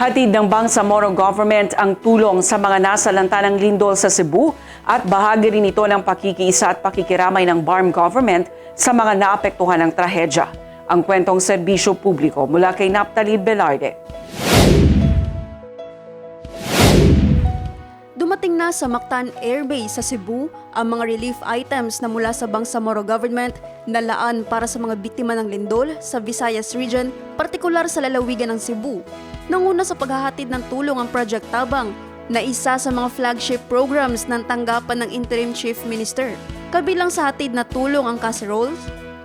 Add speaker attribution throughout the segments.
Speaker 1: Hatid ng Bangsamoro Government ang tulong sa mga nasa lantanang lindol sa Cebu at bahagi rin ito ng pakikiisa at pakikiramay ng BARM Government sa mga naapektuhan ng trahedya. Ang kwentong serbisyo publiko mula kay Naptali Velarde.
Speaker 2: Dumating na sa Mactan Air Base sa Cebu ang mga relief items na mula sa Bangsamoro Government na laan para sa mga biktima ng lindol sa Visayas Region, partikular sa lalawigan ng Cebu. Nanguna sa paghahatid ng tulong ang Project Tabang na isa sa mga flagship programs ng tanggapan ng Interim Chief Minister. Kabilang sa hatid na tulong ang casseroles,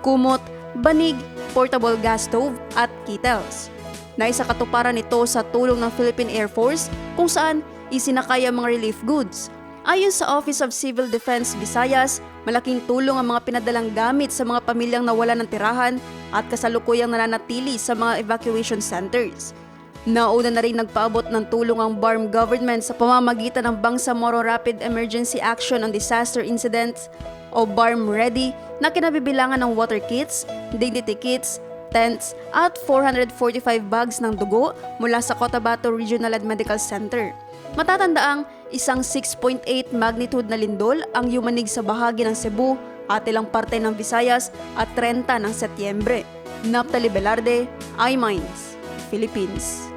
Speaker 2: kumot, banig, portable gas stove at kettles. Naisa katuparan ito sa tulong ng Philippine Air Force kung saan isinakay ang mga relief goods. Ayon sa Office of Civil Defense Visayas, malaking tulong ang mga pinadalang gamit sa mga pamilyang nawala ng tirahan at kasalukuyang nananatili sa mga evacuation centers. Nauna na rin nagpaabot ng tulong ang BARM government sa pamamagitan ng Bangsamoro Rapid Emergency Action on Disaster Incidents o BARM Ready na kinabibilangan ng water kits, dignity kits, tents at 445 bags ng dugo mula sa Cotabato Regional and Medical Center. Matatandaang isang 6.8 magnitude na lindol ang yumanig sa bahagi ng Cebu at ilang parte ng Visayas at 30 ng Setyembre. Naptali Velarde, iMinds, Philippines.